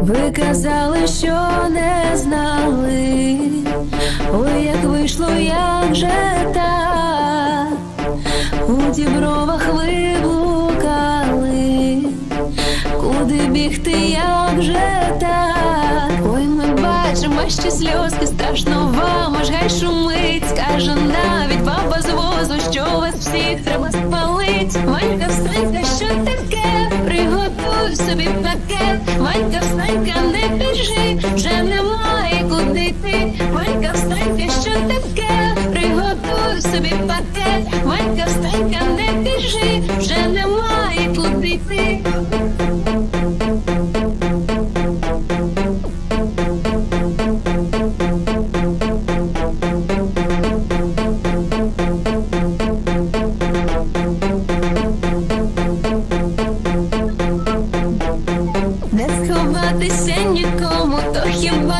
Ви казали, що не знали, ой, як вийшло, як же так, у дібровах ви блукали, куди бігти, як же так? Ой, ми бачимо, що сльозки страшно вам, аж гай шумить, скаже навіть баба з возу, що вас всіх треба спалить. Ванька, собі пакет. Ванька, встанька, не біжи, вже немає куди йти. Ванька, встанька, що таке? Приготуй собі пакет. Ванька, встанька, не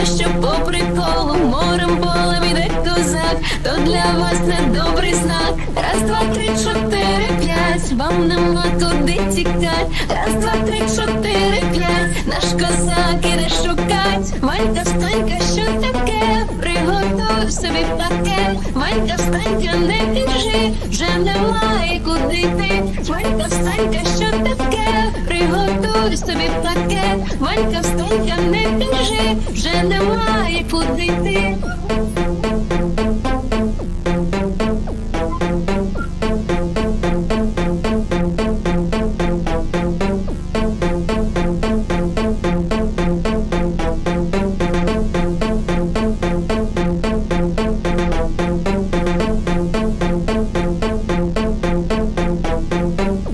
що по приколу морем полем іде козак, то для вас недобрий знак. Раз, два, три, чотири, п'ять, вам нема куди тікать. Раз, два, три, чотири, п'ять, наш козак іде шукать. Ванька, встанька, що таке? Приготуй собі пакет. Ванька, встанька, не біжи, вже немає куди йти. Ванька, встанька, що таке? Приготуй собі пакет. Ванька, встанька, не біжи, вже немає куди йти.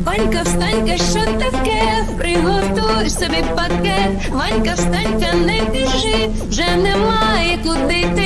Ванька, встанька, що таке? Приготуй собі пакет. Ванька, встанька, не біжи, вже немає куди йти.